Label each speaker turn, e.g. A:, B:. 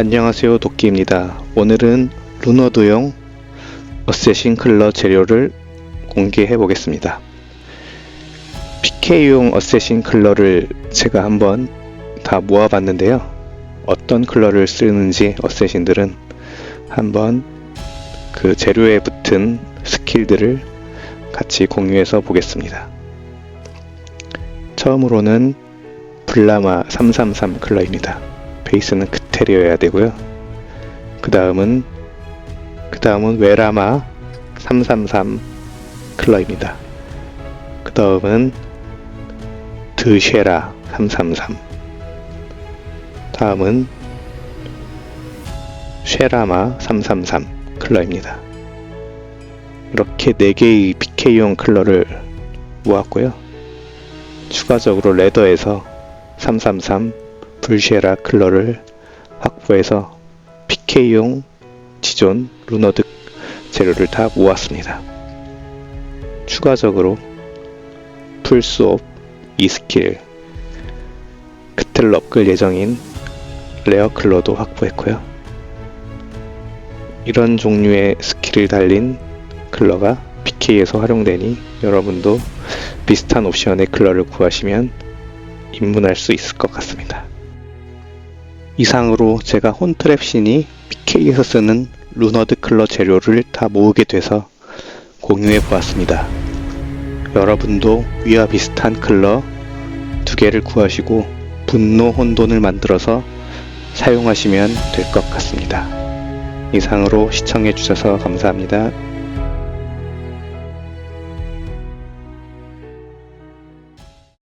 A: 안녕하세요 도끼입니다. 오늘은 루너드용 어쌔신 클러 재료를 공개해 보겠습니다. PK용 어쌔신 클러를 제가 한번 다 모아봤는데요. 어떤 클러를 쓰는지 어쌔신들은 한번 그 재료에 붙은 스킬들을 같이 공유해서 보겠습니다. 처음으로는 블라마 333 클러입니다. 베이스는 크테리어야 되고요. 그 다음은 그 다음은 웨라마 333 클러입니다. 그 다음은 드쉐라 333 다음은 쉐라마 333 클러입니다. 이렇게 4개의 PK용 클러를 모았고요. 추가적으로 레더에서 333 불쉐라 클러를 확보해서 PK용 지존 루너드 재료를 다 모았습니다. 추가적으로 풀스옵 2스킬 크텔 업글 예정인 레어 클러도 확보했고요. 이런 종류의 스킬을 달린 클러가 PK에서 활용되니 여러분도 비슷한 옵션의 클러를 구하시면 입문할 수 있을 것 같습니다. 이상으로 제가 혼트랩 신이 PK에서 쓰는 루너드 클러 재료를 다 모으게 돼서 공유해 보았습니다. 여러분도 위와 비슷한 클러 두 개를 구하시고 분노 혼돈을 만들어서 사용하시면 될 것 같습니다. 이상으로 시청해 주셔서 감사합니다.